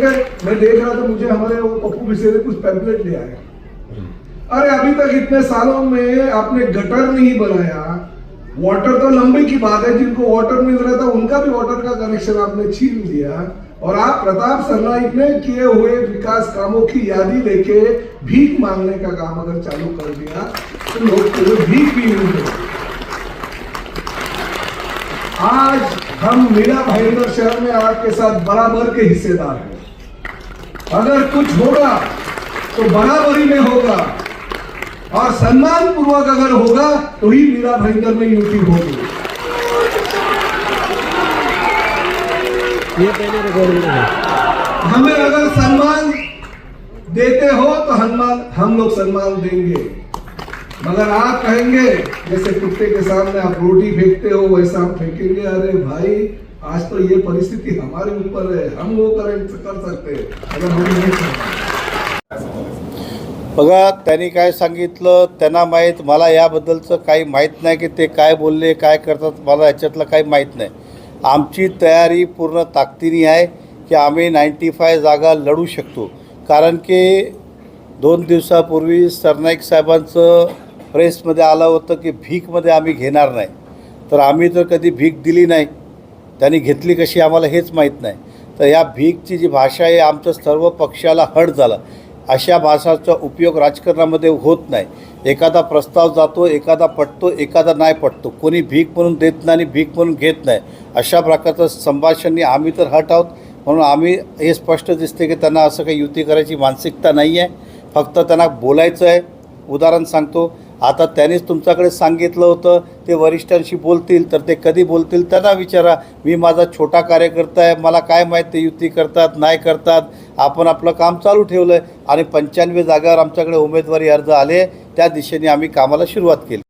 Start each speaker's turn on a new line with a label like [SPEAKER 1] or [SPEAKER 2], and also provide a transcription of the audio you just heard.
[SPEAKER 1] देखे मैं देख रहा था मुझे हमारे वो पप्पू बिसे ने कुछ पैम्पलेट ले आया अरे, अभी तक इतने सालों में आपने गटर नहीं बनाया। वाटर तो लंबे की बात है, जिनको वाटर मिल रहा था, उनका भी वाटर का कनेक्शन आपने छीन लिया। और आप प्रताप सरनाइक ने किए हुए विकास कामों की यादी लेके भीख मांगने का काम अगर चालू कर दिया तो लोग केवल भीख भी नहीं देंगे। आज हम मीरा भाईंदर शहर में आपके साथ बराबर के हिस्सेदार हैं। अगर कुछ होगा तो बराबरी में होगा। और सम्मान पूर्वक अगर होगा तो ही मीरा भाईंदर में यूटी होगी। हमें अगर सम्मान देते हो तो हनुमान हम लोग सम्मान देंगे। मगर आप कहेंगे जैसे कुत्ते के सामने आप रोटी फेंकते हो वैसा हम फेंकेंगे। अरे भाई आज तो ये परिस्थिति हमारे ऊपर है हम वो करें कर सकते अगर हम नहीं
[SPEAKER 2] बघा त्यांनी काय सांगितलं त्यांना माहीत मला याबद्दलचं काही माहीत नाही की ते काय बोलले काय करतात मला याच्यातलं काही माहीत नाही. आमची तयारी पूर्ण ताकदीने आहे की आम्ही नाईंटी फाय जागा लढू शकतो. कारण की दोन दिवसापूर्वी सरनाईक साहेबांचं प्रेसमध्ये आलं होतं की भीकमध्ये आम्ही घेणार नाही. तर आम्ही तर कधी भीक दिली नाही. त्यांनी घेतली कशी आम्हाला हेच माहीत नाही. तर या भीकची जी भाषा आहे आमचं सर्व पक्षाला हट झालं. अशा भाषाचा उपयोग राजकारणामध्ये होत नाही. एखादा प्रस्ताव जातो एखादा पटतो एखादा नाही पटतो. कोणी भीक म्हणून देत नाही आणि भीक म्हणून घेत नाही. अशा प्रकारचं संभाषणाने आम्ही तर हट आहोत. म्हणून आम्ही हे स्पष्ट दिसते की त्यांना असं काही युती करायची मानसिकता नाही आहे फक्त त्यांना बोलायचं आहे. उदाहरण सांगतो. आता त्यांनीच तुमच्याकडे सांगितलं होतं ते वरिष्ठांशी बोलतील तर ते कधी बोलतील त्यांना विचारा. मी माझा छोटा कार्यकर्ता आहे मला काय माहीत ते युती करतात नाही करतात. आपण आपलं काम चालू ठेवलं आहे आणि पंच्याण्णव जागावर आमच्याकडे उमेदवारी अर्ज आले त्या दिशेने आम्ही कामाला सुरुवात केली.